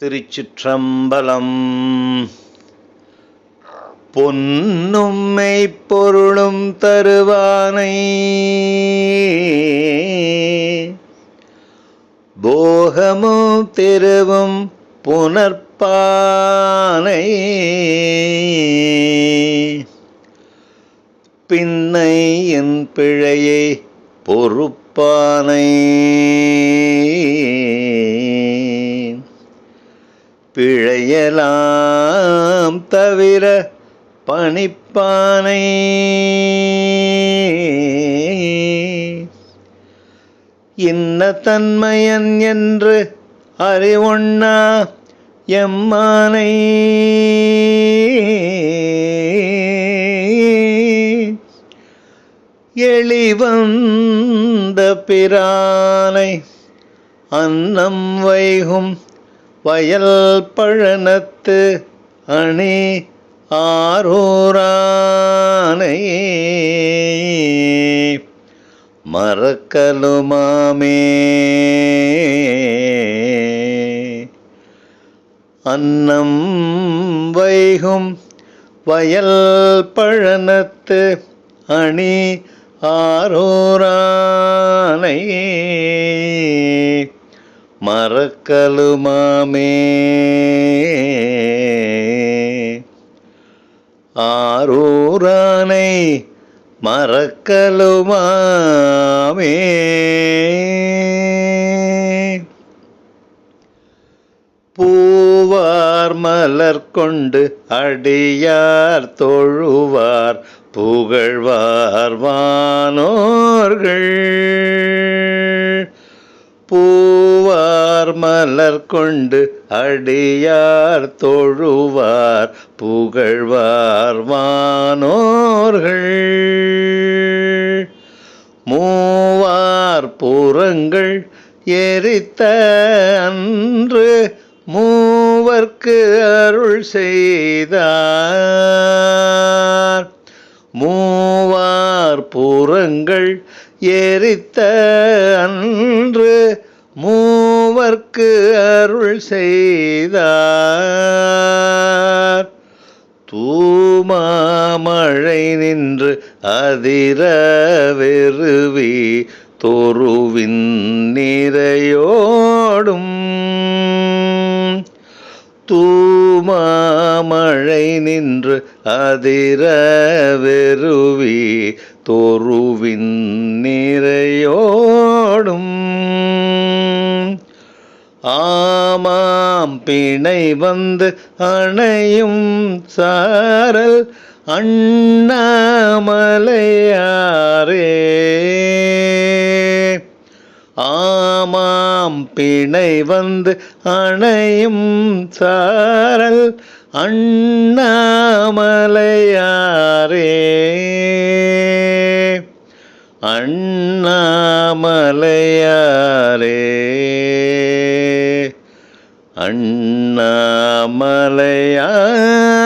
திருச்சிற்றம்பலம். பொன்னும் மெய்ப்பொருளும் தருவானை. போகமும் தெருவும் புனர்பானை பின்னை என் பிழையை பொறுப்பானை. பிழையலாம் தவிர பணிப்பானை. இன்ன தன்மையன் என்று அறிவொண்ணா எம்மானை. எளிவந்த பிரானை அன்னம் வைகும் வயல் பழனத்து அணி ஆரூரானை மறக்கலுமாமே அன்னம் வைகும் வயல் பழனத்து அணி ஆரூரானை மறக்கலுமாமே ஆரூரானை மறக்கலுமாமே பூவார் மலர் கொண்டு அடியார் தொழுவார் புகழ்வார் வானோர்கள். மலர் கொண்டு அடியார் தொழுவார் புகழ்வார் வானோர்கள். மூவார் புறங்கள் எரித்த அன்று மூவர்க்கு அருள் செய்தார். மூவார் புறங்கள் எரித்த அன்று நமக்கு அருள் செய்தார். தூமாமழை நின்று அதிர வெறுவி தொருவின் நிறையோடும். தூமாமழை நின்று அதிர வெறுவி தொருவின் நிறையோடும். ஆமாம் பிணை வந்து அணையும் சாரல் அண்ணாமலையாரே. ஆமாம் பிணை வந்து அணையும் சாரல் அண்ணாமலையாரே. அண்ணாமலையாரே. அண்ணாமலையாரே